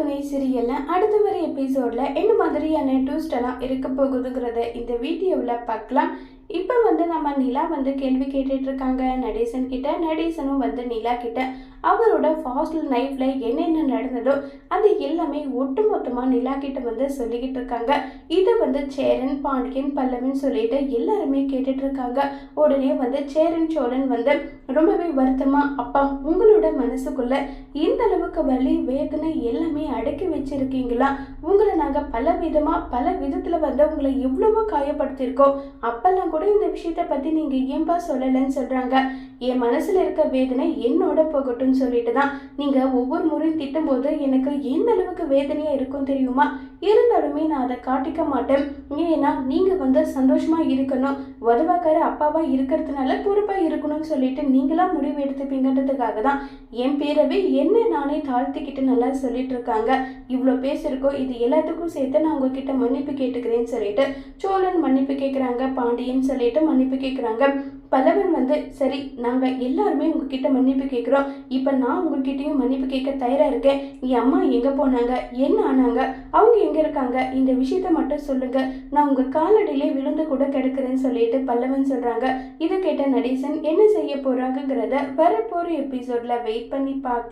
துணை சீரியல்ல அடுத்த வர எபிசோட்ல என்ன மாதிரியான ட்விஸ்ட் எல்லாம் இருக்க போகுதுங்கிறத இந்த வீடியோவில் பார்க்கலாம். இப்போ வந்து நம்ம நிலா வந்து கேள்வி கேட்டுட்டு இருக்காங்க. நடேசன் கிட்ட நடேசனும் வந்து நிலா கிட்ட அவரோட ஃபாஸ்ட் லைஃப்ல என்னென்ன நடந்ததோ அது எல்லாமே ஒட்டுமொத்தமாக நிலா கிட்ட வந்து சொல்லிக்கிட்டு இருக்காங்க. இதை வந்து சேரன் பாண்டியன் பல்லவன் சொல்லிட்டு எல்லாருமே கேட்டுட்டு இருக்காங்க. உடனே வந்து சேரன் சோழன் வந்து ரொம்பவே வருத்தமா அப்பா உங்களோட மனசுக்குள்ள இந்த அளவுக்கு வலி வேதனை எல்லாமே வச்சிருக்கீங்களா? உங்களை நாங்கள் பல விதமாக பல விதத்தில் வந்து உங்களை எவ்வளவோ காயப்படுத்தியிருக்கோம் அப்பெல்லாம் கூட இந்த விஷயத்தை பற்றி நீங்கள் ஏன்பா சொல்லலைன்னு சொல்கிறாங்க என் மனசில் இருக்க வேதனை என்னோட போகட்டும்னு சொல்லிட்டு தான் நீங்கள் ஒவ்வொரு முறையும் திட்டும்போது எனக்கு எந்த அளவுக்கு வேதனையாக இருக்கும் தெரியுமா? இருந்தாலுமே நான் அதை காட்டிக்க மாட்டேன். ஏன்னா நீங்கள் வந்து சந்தோஷமாக இருக்கணும். உதவாக்கார அப்பாவாக இருக்கிறதுனால பொறுப்பாக இருக்கணும்னு சொல்லிட்டு நீங்களாக முடிவு எடுத்துப்பீங்கன்றதுக்காக தான். என் பேரவே என்ன நானே தாழ்த்திக்கிட்டு நல்லா சொல்லிட்டு இருக்காங்க. இவ்வளோ பேசியிருக்கோம் இது எல்லாத்துக்கும் சேர்த்து நான் உங்ககிட்ட மன்னிப்பு கேட்டுக்கிறேன்னு சொல்லிட்டு சோழன் மன்னிப்பு கேட்குறாங்க பாண்டியன் சொல்லிட்டு மன்னிப்பு கேட்குறாங்க பல்லவன் வந்து சரி நாங்கள் எல்லாருமே உங்ககிட்ட மன்னிப்பு கேட்குறோம் இப்போ நான் உங்ககிட்டயும் மன்னிப்பு கேட்க தயாராக இருக்கேன். என் அம்மா எங்கே போனாங்க? என்ன ஆனாங்க? அவங்க எங்கே இருக்காங்க? இந்த விஷயத்த மட்டும் சொல்லுங்க. நான் உங்கள் காலடியிலே விழுந்து கூட கிடக்குறேன்னு சொல்லிட்டு பல்லவன் சொல்கிறாங்க இதை கேட்ட நடேசன் என்ன செய்ய போகிறாங்கங்கிறத வரப்போகிற எபிசோடில் வெயிட் பண்ணி பார்க்கலாம்.